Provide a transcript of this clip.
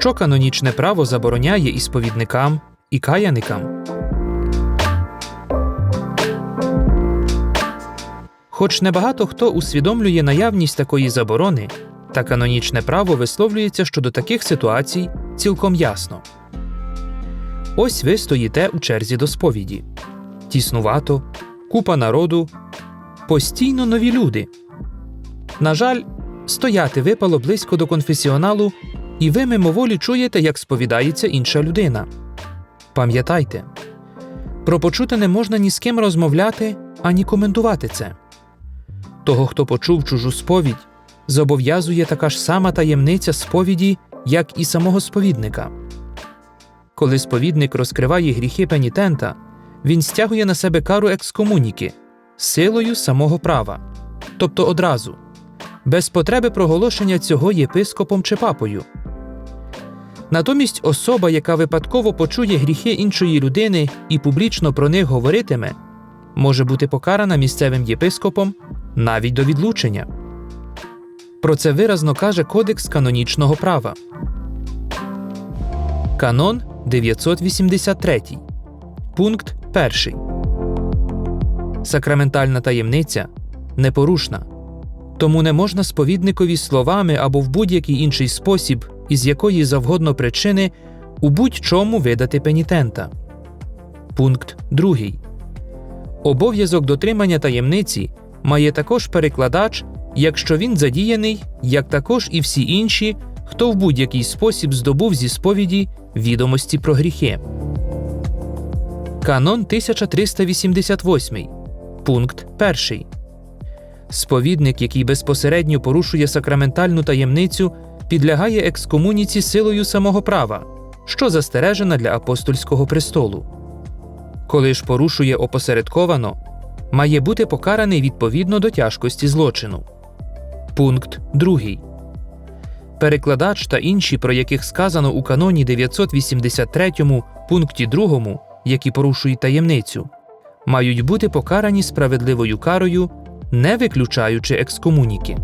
що канонічне право забороняє і сповідникам, і каяникам. Хоч небагато хто усвідомлює наявність такої заборони, та канонічне право висловлюється щодо таких ситуацій цілком ясно. Ось ви стоїте у черзі до сповіді. Тіснувато, купа народу, постійно нові люди. На жаль, стояти випало близько до конфесіоналу, і ви мимоволі чуєте, як сповідається інша людина. Пам'ятайте, про почуте не можна ні з ким розмовляти ані коментувати це. Того, хто почув чужу сповідь, зобов'язує така ж сама таємниця сповіді, як і самого сповідника. Коли сповідник розкриває гріхи пенітента, він стягує на себе кару екскомуніки силою самого права, тобто одразу, без потреби проголошення цього єпископом чи папою. Натомість особа, яка випадково почує гріхи іншої людини і публічно про них говоритиме, може бути покарана місцевим єпископом навіть до відлучення. Про це виразно каже Кодекс канонічного права. Канон 983. Пункт 1. Сакраментальна таємниця непорушна. Тому не можна сповідникові словами або в будь-який інший спосіб, із якої завгодно причини, у будь-чому видати пенітента. Пункт 2. Обов'язок дотримання таємниці має також перекладач, якщо він задіяний, як також і всі інші, хто в будь-який спосіб здобув зі сповіді відомості про гріхи. Канон 1388. Пункт 1. Сповідник, який безпосередньо порушує сакраментальну таємницю, підлягає екскомуніці силою самого права, що застережена для апостольського престолу. Коли ж порушує опосередковано, має бути покараний відповідно до тяжкості злочину. Пункт 2. Перекладач та інші, про яких сказано у каноні 983 пункті 2, які порушують таємницю, мають бути покарані справедливою карою, не виключаючи екскомуніки.